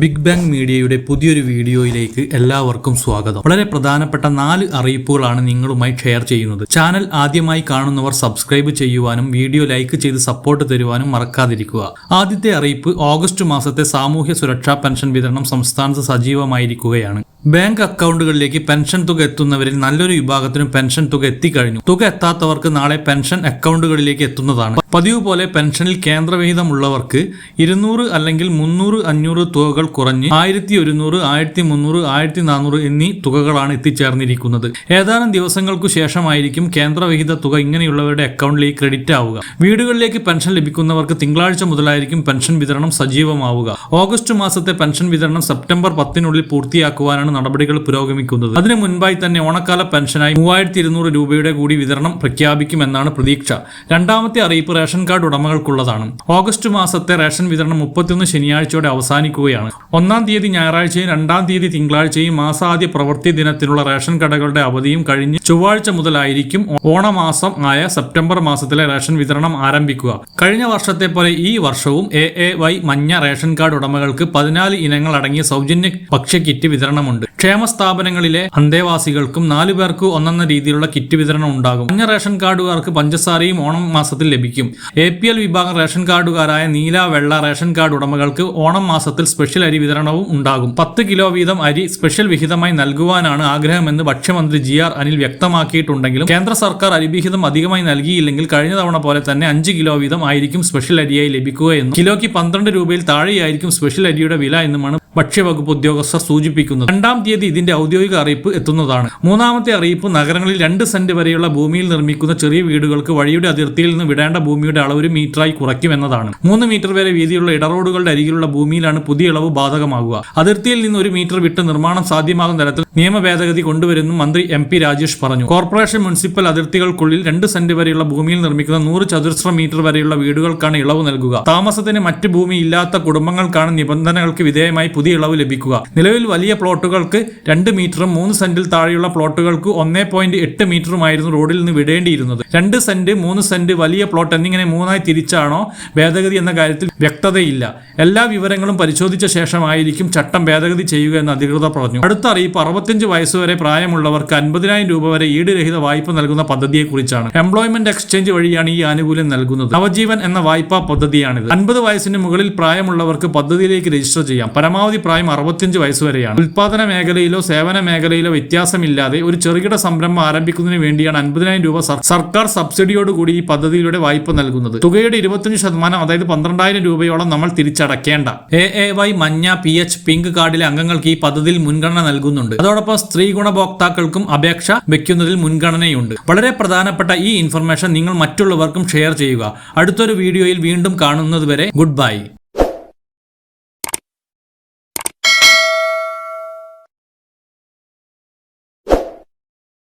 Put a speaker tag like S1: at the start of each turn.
S1: Big bang മീഡിയയുടെ പുതിയൊരു വീഡിയോയിലേക്ക് എല്ലാവർക്കും സ്വാഗതം. വളരെ പ്രധാനപ്പെട്ട നാല് അറിയിപ്പുകളാണ് നിങ്ങളുമായി ഷെയർ ചെയ്യുന്നത്. ചാനൽ ആദ്യമായി കാണുന്നവർ സബ്സ്ക്രൈബ് ചെയ്യുവാനും വീഡിയോ ലൈക്ക് ചെയ്ത് സപ്പോർട്ട് തരുവാനും മറക്കാതിരിക്കുക. ആദ്യത്തെ അറിയിപ്പ് ഓഗസ്റ്റ് മാസത്തെ സാമൂഹ്യ സുരക്ഷാ പെൻഷൻ വിതരണം സംസ്ഥാനത്ത് സജീവമായിരിക്കുകയാണ്. ബാങ്ക് അക്കൗണ്ടുകളിലേക്ക് പെൻഷൻ തുക എത്തുന്നവരിൽ നല്ലൊരു വിഭാഗത്തിനും പെൻഷൻ തുക എത്തിക്കഴിഞ്ഞു. തുക എത്താത്തവർക്ക് നാളെ പെൻഷൻ അക്കൗണ്ടുകളിലേക്ക് എത്തുന്നതാണ്. പതിവ് പോലെ പെൻഷനിൽ കേന്ദ്രവിഹിതമുള്ളവർക്ക് ഇരുന്നൂറ് അല്ലെങ്കിൽ മുന്നൂറ് അഞ്ഞൂറ് തുകകൾ കുറഞ്ഞ് ആയിരത്തി ഒരുന്നൂറ് ആയിരത്തി മുന്നൂറ് ആയിരത്തി നാനൂറ് എന്നീ തുകകളാണ് എത്തിച്ചേർന്നിരിക്കുന്നത്. ഏതാനും ദിവസങ്ങൾക്കു ശേഷമായിരിക്കും കേന്ദ്രവിഹിത തുക ഇങ്ങനെയുള്ളവരുടെ അക്കൗണ്ടിലേക്ക് ക്രെഡിറ്റ് ആവുക. വീടുകളിലേക്ക് പെൻഷൻ ലഭിക്കുന്നവർക്ക് തിങ്കളാഴ്ച മുതലായിരിക്കും പെൻഷൻ വിതരണം സജീവമാവുക. ഓഗസ്റ്റ് മാസത്തെ പെൻഷൻ വിതരണം സെപ്റ്റംബർ പത്തിനുള്ളിൽ പൂർത്തിയാക്കുവാനാണ് നടപടികൾ പുരോഗമിക്കുന്നത്. അതിനു മുൻപായി തന്നെ ഓണക്കാല പെൻഷനായി മൂവായിരത്തി ഇരുന്നൂറ് രൂപയുടെ കൂടി വിതരണം പ്രഖ്യാപിക്കുമെന്നാണ് പ്രതീക്ഷ. രണ്ടാമത്തെ അറിയിപ്പ് റേഷൻ കാർഡ് ഉടമകൾക്കുള്ളതാണ്. ഓഗസ്റ്റ് മാസത്തെ റേഷൻ വിതരണം മുപ്പത്തിയൊന്ന് ശനിയാഴ്ചയോടെ അവസാനിക്കുകയാണ്. ഒന്നാം തീയതി ഞായറാഴ്ചയും രണ്ടാം തീയതി തിങ്കളാഴ്ചയും മാസാദ്യ പ്രവൃത്തി ദിനത്തിനുള്ള റേഷൻ കടകളുടെ അവധിയും കഴിഞ്ഞ് ചൊവ്വാഴ്ച മുതലായിരിക്കും ഓണമാസം ആയ സെപ്റ്റംബർ മാസത്തിലെ റേഷൻ വിതരണം ആരംഭിക്കുക. കഴിഞ്ഞ വർഷത്തെ പോലെ ഈ വർഷവും എ എ വൈ മഞ്ഞ റേഷൻ കാർഡ് ഉടമകൾക്ക് പതിനാല് ഇനങ്ങൾ അടങ്ങിയ സൗജന്യ ഭക്ഷ്യക്കിറ്റ് വിതരണമുണ്ട്. ക്ഷേമ സ്ഥാപനങ്ങളിലെ അന്തേവാസികൾക്കും നാലു പേർക്ക് ഒന്നെന്ന രീതിയിലുള്ള കിറ്റ് വിതരണം ഉണ്ടാകും. മഞ്ഞ റേഷൻ കാർഡുകാർക്ക് പഞ്ചസാരയും ഓണം മാസത്തിൽ ലഭിക്കും. എ പി എൽ വിഭാഗം റേഷൻ കാർഡുകാരായ നീല വെള്ള റേഷൻ കാർഡ് ഉടമകൾക്ക് ഓണം മാസത്തിൽ സ്പെഷ്യൽ അരി വിതരണവും ഉണ്ടാകും. പത്ത് കിലോ വീതം അരി സ്പെഷ്യൽ വിഹിതമായി നൽകുവാനാണ് ആഗ്രഹമെന്ന് ഭക്ഷ്യമന്ത്രി ജി ആർ അനിൽ വ്യക്തമാക്കിയിട്ടുണ്ടെങ്കിലും കേന്ദ്ര സർക്കാർ അരിവിഹിതം അധികമായി നൽകിയില്ലെങ്കിൽ കഴിഞ്ഞ തവണ പോലെ തന്നെ അഞ്ച് കിലോ വീതം ആയിരിക്കും സ്പെഷ്യൽ അരിയായി ലഭിക്കുക എന്നും കിലോയ്ക്ക് പന്ത്രണ്ട് രൂപയിൽ താഴെയായിരിക്കും സ്പെഷ്യൽ അരിയുടെ വില എന്നുമാണ് ഭക്ഷ്യവകുപ്പ് ഉദ്യോഗസ്ഥർ സൂചിപ്പിക്കുന്നത് രണ്ടാം തീയതി ഇതിന്റെ ഔദ്യോഗിക അറിയിപ്പ് എത്തുന്നതാണ്. മൂന്നാമത്തെ അറിയിപ്പ് നഗരങ്ങളിൽ രണ്ട് സെന്റ് വരെയുള്ള ഭൂമിയിൽ നിർമ്മിക്കുന്ന ചെറിയ വീടുകൾക്ക് വഴിയുടെ അതിർത്തിയിൽ നിന്ന് വിടേണ്ട ഭൂമിയുടെ അളവ് ഒരു മീറ്ററായി കുറയ്ക്കുമെന്നതാണ് മൂന്ന് മീറ്റർ വരെ വീതിയുള്ള ഇടറോഡുകളുടെ അരികിലുള്ള ഭൂമിയിലാണ് പുതിയ ഇളവ് ബാധകമാകുക. അതിർത്തിയിൽ നിന്ന് ഒരു മീറ്റർ വിട്ട് നിർമ്മാണം സാധ്യമാകുന്ന തരത്തിൽ നിയമ ഭേദഗതി കൊണ്ടുവരുന്നു മന്ത്രി എം പി രാജേഷ് പറഞ്ഞു. കോർപ്പറേഷൻ മുനിസിപ്പൽ അതിർത്തികൾക്കുള്ളിൽ രണ്ട് സെന്റ് വരെയുള്ള ഭൂമിയിൽ നിർമ്മിക്കുന്ന നൂറ് ചതുരശ്ര മീറ്റർ വരെയുള്ള വീടുകൾക്കാണ് ഇളവ് നൽകുക. താമസത്തിന് മറ്റ് ഭൂമി ഇല്ലാത്ത കുടുംബങ്ങൾക്കാണ് നിബന്ധനകൾക്ക് വിധേയമായി പുതിയ ഇളവ് ലഭിക്കുക. നിലവിൽ വലിയ പ്ലോട്ടുകൾക്ക് രണ്ട് മീറ്ററും മൂന്ന് സെന്റിൽ താഴെയുള്ള പ്ലോട്ടുകൾക്ക് ഒന്നേ പോയിന്റ് എട്ട് മീറ്ററുമായിരുന്നു റോഡിൽ നിന്ന് വിടേണ്ടിയിരുന്നത്. രണ്ട് സെന്റ് മൂന്ന് സെന്റ് വലിയ പ്ലോട്ട് എന്നിങ്ങനെ മൂന്നായി തിരിച്ചാണോ ഭേദഗതി എന്ന കാര്യത്തിൽ വ്യക്തതയില്ല. എല്ലാ വിവരങ്ങളും പരിശോധിച്ച ശേഷമായിരിക്കും ചട്ടം ഭേദഗതി ചെയ്യുക എന്ന് അധികൃതർ പറഞ്ഞു. അടുത്ത അറിയിപ്പ് അറുപത്തിയഞ്ച് വയസ്സുവരെ പ്രായമുള്ളവർക്ക് അൻപതിനായിരം രൂപ വരെ ഈട് ഈടുരഹിത വായ്പ നൽകുന്ന പദ്ധതിയെക്കുറിച്ചാണ്. എംപ്ലോയ്മെന്റ് എക്സ്ചേഞ്ച് വഴിയാണ് ഈ ആനുകൂല്യം നൽകുന്നത്. നവജീവൻ എന്ന വായ്പാ പദ്ധതിയാണിത്. അൻപത് വയസ്സിന് മുകളിൽ പ്രായമുള്ളവർക്ക് പദ്ധതിയിലേക്ക് രജിസ്റ്റർ ചെയ്യാം. പരമാവധി പ്രായം അറുപത്തിയഞ്ച് വയസ്സ് വരെയാണ്. ഉൽപാദന മേഖലയിലോ സേവന മേഖലയിലോ വ്യത്യാസമില്ലാതെ ഒരു ചെറുകിട സംരംഭം ആരംഭിക്കുന്നതിന് വേണ്ടിയാണ് അൻപതിനായിരം രൂപ സർ- സർക്കാർ സബ്സിഡിയോടുകൂടി ഈ പദ്ധതിയിലൂടെ വായ്പ നൽകുന്നത്. തുകയുടെ ഇരുപത്തിയഞ്ച് ശതമാനം അതായത് പന്ത്രണ്ടായിരം രൂപയോളം നമ്മൾ തിരിച്ചടക്കേണ്ട. എ എ വൈ മഞ്ഞ പി എച്ച് പിങ്ക് കാർഡിലെ അംഗങ്ങൾക്ക് ഈ പദ്ധതിയിൽ മുൻഗണന നൽകുന്നുണ്ട്. അതോടൊപ്പം സ്ത്രീ ഗുണഭോക്താക്കൾക്കും അപേക്ഷ വെക്കുന്നതിൽ മുൻഗണനയുണ്ട്. വളരെ പ്രധാനപ്പെട്ട ഈ ഇൻഫർമേഷൻ നിങ്ങൾ മറ്റുള്ളവർക്കും ഷെയർ ചെയ്യുക. അടുത്തൊരു വീഡിയോയിൽ വീണ്ടും കാണുന്നതുവരെ ഗുഡ് ബൈ.